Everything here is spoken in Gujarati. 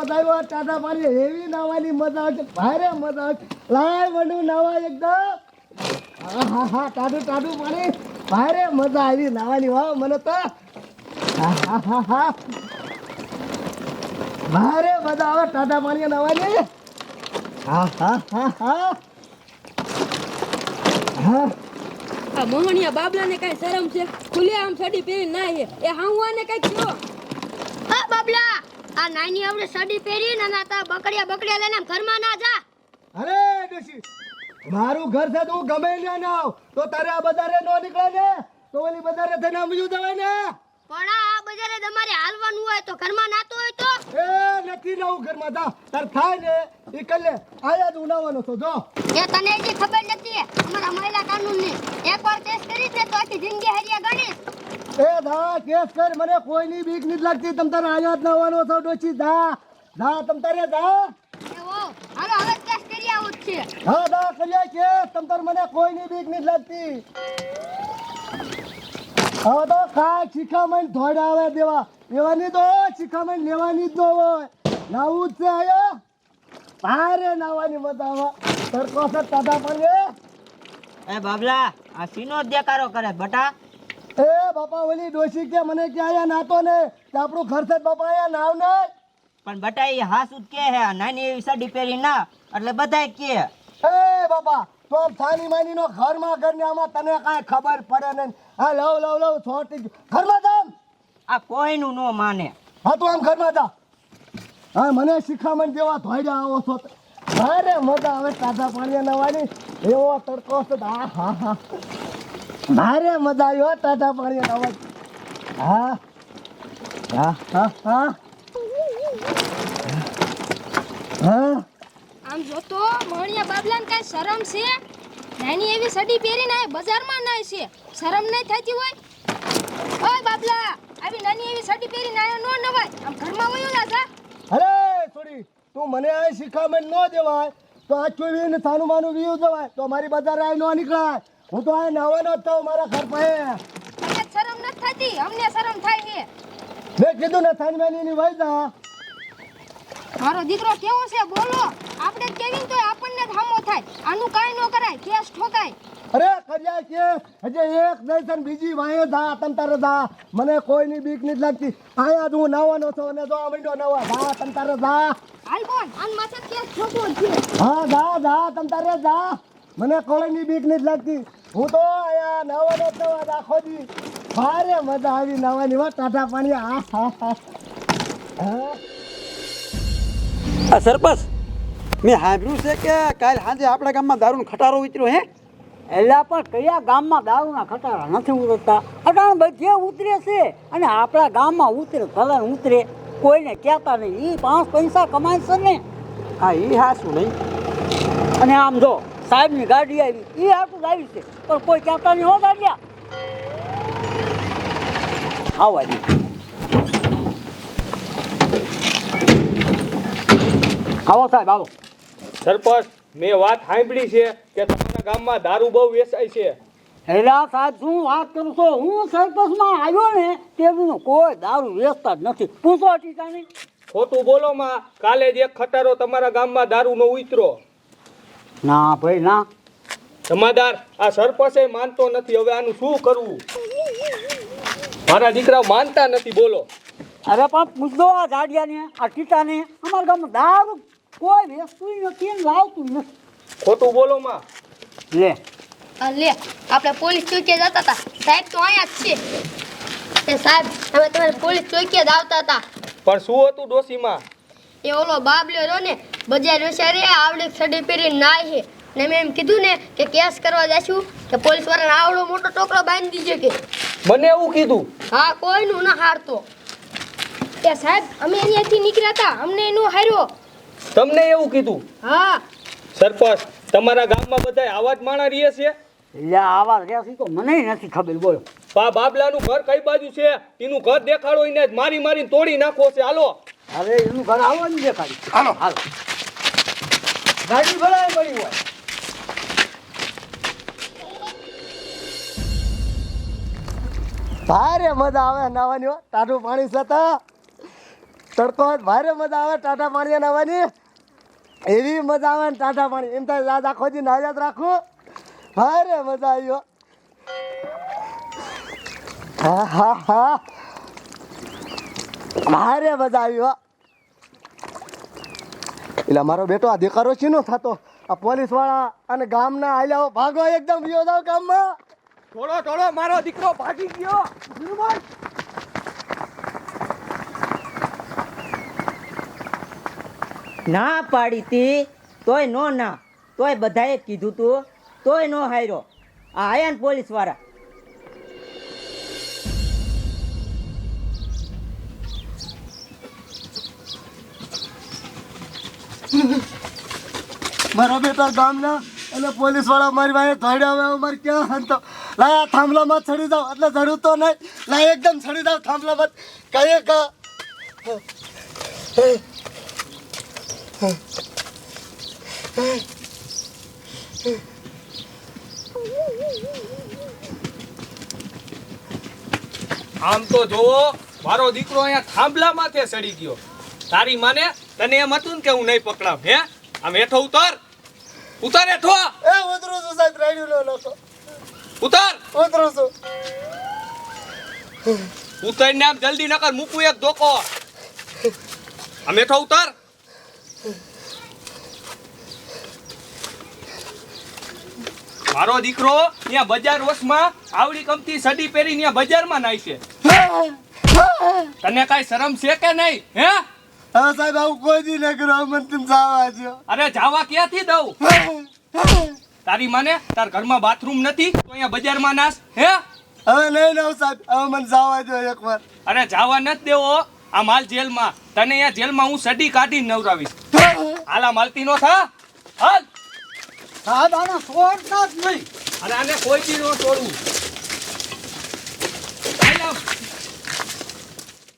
વધાર્યો આ ટાટા પાણી હેવી નાવાની મજા આવશે ભારે મજા આવશે લાય વડું નાવા એકદમ. હા હા હા ટાટું ટાટું પાણી. ભારે મજા આવી નાવાની વાવ મને તો. હા હા હા હા. ભારે મજા આવે ટાટા પાણી નાવાની. હા હા હા હા. હા. આ મોહણિયા બાબલાને કઈ શરમ છે? ખુલે આમ છડી પહેરી ના એ હાંવાને કઈ કયો હા બાબલા. આ નાની આવડે સડી પહેરી ને ના તા બકડિયા બકડિયા લઈને ઘરમાં ના જા. અરે ડોશી મારું ઘર છે તું ગમે ના આવ. તો તારે આ બજારે નો નીકળે ને? તો ઓલી બજારે થઈને આમ બીજું જવાય ને? પણ આ બજારે તમારે હાલવાનું હોય તો ઘરમાં નાતો હોય તો? એ નથી નવું ઘરમાં તા તાર થાય ને એ કર લે. આયા જ ઉનાવાનો તો જો. એ તને હજી ખબર નથી. અમારા મહિલા કાનૂનની. એકવાર કેસ કરી ને તો આખી જિંદગી હરિયા ગણીશ. એ ધા કેસ કર મને કોઈની બીક નથી લાગતી. તમ તાર આયો જ નવાનો છો ડોચી જા જા તમ તારે જા એવો હાલો હવે કેસ કરી આવું છે. હા દા કર્યા કેસ. તમ તાર મને કોઈની બીક નથી લાગતી. હવે તો કાંઈ શિખામણ ધોડાવે દેવા. એવાની તો શિખામણ લેવાની જ ન હોય. નાવું જ છે આયો. ભારે નાવાની બતાવા આવે. તડકો છે ટાટા એ બાબલા આ સીનો દેકારો કરે બટા. એ બાપા ઓલી ડોશી કે મને કે આયા? નાતો ને. કે આપણું ઘર છે બાપા આયા નાવ ને. પણ બટા એ હાસુ જ કે હે નાની એવી સાડી પહેરી ના એટલે બધાય કે. એ બાપા તો થાની માની નો ઘરમાં ઘર ને આમાં તને કાંઈ ખબર પડે નહીં. હા લવ લવ લવ છોટી ઘરમાં જામ આ કોઈનું નો માને. હા તું આમ ઘરમાં જા. હા મને શિખામણ જેવા ધોઈડા આવો છો. ભારે મજા આવે તાજા પાણી નવાની એવો તડકો છે. હા હા હા. ભારે મજા આવી હો તાજા પાણી હા? હા? હા? હા? હા? આમ જો તો મોહણિયા બાબલાને કઈ શરમ છે? નાની એવી સડી પહેરીને આ બજારમાં નાય છે. શરમ નહીં થતી હોય? ઓય બાબલા આવી નાની એવી સડી પહેરીને આયો નો નવાય. આમ ઘરમાં વયો ના જા. અરે છોડી તું મને આ શિખામણ ન દેવાય. તો આ ચોવીને થાનું માનું વીયું જવાય. તો મારી બજાર આય ન નીકળાય. હું તો આ નવાનો જ થાઉં મારા ઘર પાસે. તને શરમ નથી થતી. અમને શરમ થાય છે. મેં કીધું ને થાન મેની ની વહી જા. મારો દીકરો કેવો છે બોલો. આપણે કેવી તો આપણને થામો થાય. આનું કાઈ ન કરાય કેસ ઠોકાય. અરે કર્યા કે? હજે એક નહીં છે બીજી વાયે ધા તમ તારે ધા મને કોઈની બીક નથી લાગતી. આયા જ હું નાવાનો છો અને જો આ નવો ધા તમ તારે જા. હાલ બોલ. આન માથે કેસ ઠોકો છે. હા જા જા તમ તારે જા. મને કોઈની બીક નથી લાગતી. હું તો અહીંયા નાવાનો નવા રાખો દી ભારે મજા આવી નાવાની વાત ટાટા પાણી હા હા હા. હા આ સરપંચ મેં સાંભળ્યું છે કે કાલ સાંજે આપણા ગામમાં દારૂનો ખટારો ઉતર્યો હે? એટલે પણ કયા ગામમાં દારૂના ખટારા નથી ઉતરતા? અટાણ બધે ઉતરે છે અને આપણા ગામમાં ઉતરે ભલે ઉતરે. કોઈને કહેતા નહીં. એ પાંચ પૈસા કમાય છે ને. હા એ હાસું નહીં. અને આમ જો સાહેબની ગાડી આવી. એ આટલું આવી છે. પણ કોઈ કહેતા નહીં હો ગાડિયા આવવા દે આવો સાહેબ આવો. સરપંચ મેં વાત સાંભળી છે કે તમારા ગામમાં દારૂ બહુ વેચાય છે. હેલા સાહેબ શું વાત કરું છો? હું સરપંચમાં આવ્યો ને તેનું કોઈ દારૂ વેચતા જ નથી. પૂછો ટીકાની. ખોટું બોલો માં કાલે જ એક ખટારો તમારા ગામમાં દારૂનો ઉતરો ના ભાઈ ના. જમાદાર આ સરપંચે માનતો નથી. હવે આનું શું કરવું? મારા દીકરા માનતા નથી બોલો. અરે પણ પૂછજો આ જાડિયાને આ ટીટાને. અમારા ગામમાં દારૂ કોઈ વેચતું નથી લાવતું નથી. ખોટું બોલો માં. લે. આ લે આપણે પોલીસ ચોકીએ જતા હતા. સાહેબ તો અહીંયા જ છે. એ સાહેબ હવે તમારે પોલીસ ચોકીએ જ આવતા હતા. પણ શું હતું ડોસીમાં એ ઓલો બાબલ્યો રહ્યો ને બજાર વિચારે આવડી સડી પહેરી નાય ને મેં એમ કીધું ને કે કેસ કરવા જશું કે પોલીસ વાળાને આવડો મોટો ટોકરો બાંધી દીજો કે. મને એવું કીધું. હા કોઈનું ના હારતો. એ સાહેબ અમે અહીંયાથી નીકળ્યા હતા અમને એનો હાર્યો. તમને એવું કીધું? હા. સરપંચ તમારા ગામમાં બધા આવા જ માણા રહીએ છે? લ્યા આવા રહેશે તો મને નથી ખબર બોલો. પા બાબલાનું ઘર કઈ બાજુ છે? એનું ઘર દેખાડો એને જ મારી મારીને તોડી નાખો છે. હાલો. અરે એનું ઘર આવવાનું ખાલી. હાલો. હાલો. ગાડી ભરાય પડી હોય. ભારે મજા આવે નાવાની ટાઢું પાણી છતાં તડકો ભારે મજા આવે ટાટા પાણી નાવાની એવી મજા આવે ને ટાટા પાણી. એમ થાય યાદ આખો દી નાજાત રાખું. ભારે મજા આવ્યો હા હા હા. ભારે મજા આવ્યો એટલે મારો બેટો આ દેખાડો છે નો થતો? આ પોલીસવાળા અને ગામના આલ્યાઓ ભાગો એકદમ વિયો જાવ ગામમાં. થોડો થોડો મારો દીકરો ભાગી ગયો. ના પાડી તી તોય નો ના. તોય બધાએ કીધું તું તોય નો હાર્યો આ આયા ને પોલીસવાળા મારા બેટા ગામના અને પોલીસવાળા મારી ભાઈ ધોડ્યા હવે અમારે ક્યાં હંતો? લાયા થાંભલામાં ચડી જાવ એટલે ચડું તો નહીં. લાય એકદમ ચડી જાવ થાંભલામાં. કહીએ કા આમ તો જોવો મારો દીકરો અહીંયા થાંભલા માથે સડી ગયો. તારી માને તને એમ હતું ને કે હું નહીં પકડાવ હે? આમ હેઠો ઉતર. ઉતર હેઠો. એ ઉતરું છું સાહેબ રેડિયો લો લોકો ઉતર. ઉતરું છું. ઉતરીને આમ જલ્દી નકર મૂકું એક ધોકો. આમ હેઠો ઉતર. મારો દીકરો ત્યાં બજાર વસમાં આવડી કમતી સડી પહેરી ત્યાં બજારમાં નાય છે. તને કાઈ શરમ છે કે નહીં હે? હવે સાહેબ આવું કોઈ દી ન કરો. મને તમે જવા અરે જાવા ક્યાંથી દઉં? તારી માને તાર ઘરમાં બાથરૂમ નથી તો અહીંયા બજારમાં નાસ હે? હવે નહીં નવ સાહેબ. હવે મને જવા દો એકવાર. અરે જાવા નથી દેવો. આ માલ જેલમાં. તને અહીંયા જેલમાં હું સડી કાઢી નવરાવીશ. હાલા માલતી નો થા. હાલ. સાહેબ આને છોડતા જ નહીં. અને આને કોઈ દી નો છોડવું